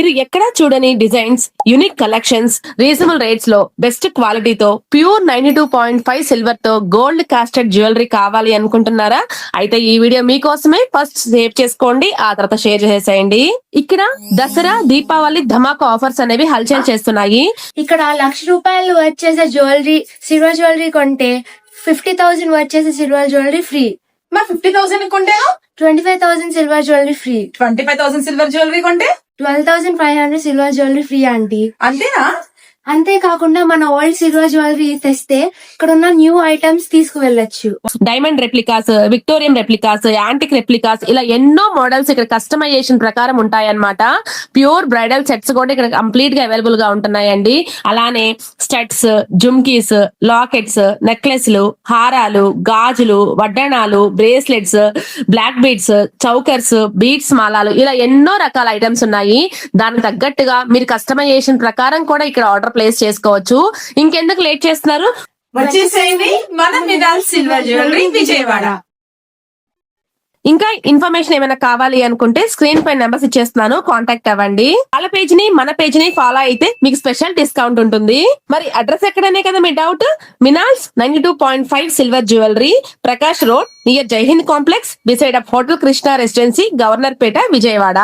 మీరు ఎక్కడా చూడని డిజైన్స్ యూనిక్ కలెక్షన్స్ రీజనబుల్ రేట్స్లో బెస్ట్ క్వాలిటీతో pure ninety two point five సిల్వర్తో gold casted jewellery కావాలి అనుకుంటున్నారా? అయితే ఈ వీడియో మీకోసమే ఫస్ట్ సేవ్ చేసుకోండి ఆ తర్వాత షేర్ చేసేయండి. ఇక్కడ దసరా దీపావళి ధమాకా ఆఫర్స్ అనేవి హల్చల్ చేస్తున్నాయి. ఇక్కడ లక్ష రూపాయలు వచ్చేసే జ్యువెలరీ సిల్వర్ జ్యువెలరీ కొంటే ఫిఫ్టీ థౌసండ్ వచ్చేసే సిల్వర్ జ్యువెలరీ ఫ్రీ మరి fifty thousand కొంటేను twenty five thousand silver jewellery free. Twenty five thousand silver jewellery కొంటే? Twelve thousand five hundred silver jewellery free aunty. అంతేనా? అంతేకాకుండా మన ఓల్డ్ సిల్వర్ జ్యువెలరీ తెస్తే ఇక్కడ ఉన్న new items తీసుకువెళ్ళొచ్చు. Diamond replicas Victorian replicas antique replicas ఇలా ఎన్నో models ఇక్కడ కస్టమైజేషన్ ప్రకారం ఉంటాయన్నమాట. ప్యూర్ బ్రైడల్ సెట్స్ కూడా ఇక్కడ కంప్లీట్గా అవైలబుల్గా ఉంటున్నాయండి. అలానే స్టడ్స్ జుమ్కీస్ లాకెట్స్ నెక్లెస్లు హారాలు గాజులు వడ్డనాలు bracelets black beads chokers beads మాలాలు ఇలా ఎన్నో రకాల ఐటమ్స్ ఉన్నాయి. దానికి తగ్గట్టుగా మీరు కస్టమైజేషన్ ప్రకారం కూడా ఇక్కడ ఆర్డర్ ప్లేస్ చేసుకోవచ్చు. ఇంకెందుకు లేట్ చేస్తున్నారు? వచ్చేసేయండి. మన మినాల్ సిల్వర్ జ్యువెలరీ విజయవాడ. ఇంకా ఇన్ఫర్మేషన్ ఏమైనా కావాలి అనుకుంటే స్క్రీన్ పై నెంబర్స్ ఇచ్చేస్తున్నాను. కాంటాక్ట్ అవ్వండి. వాళ్ళ పేజ్ని మన పేజ్ని ఫాలో అయితే మీకు స్పెషల్ డిస్కౌంట్ ఉంటుంది. మరి అడ్రస్ ఎక్కడనే కదా మీ doubt Minal's ninety two point five silver jewellery Prakash road near Jaihind complex beside up hotel Krishna residency Governorpet Vijayawada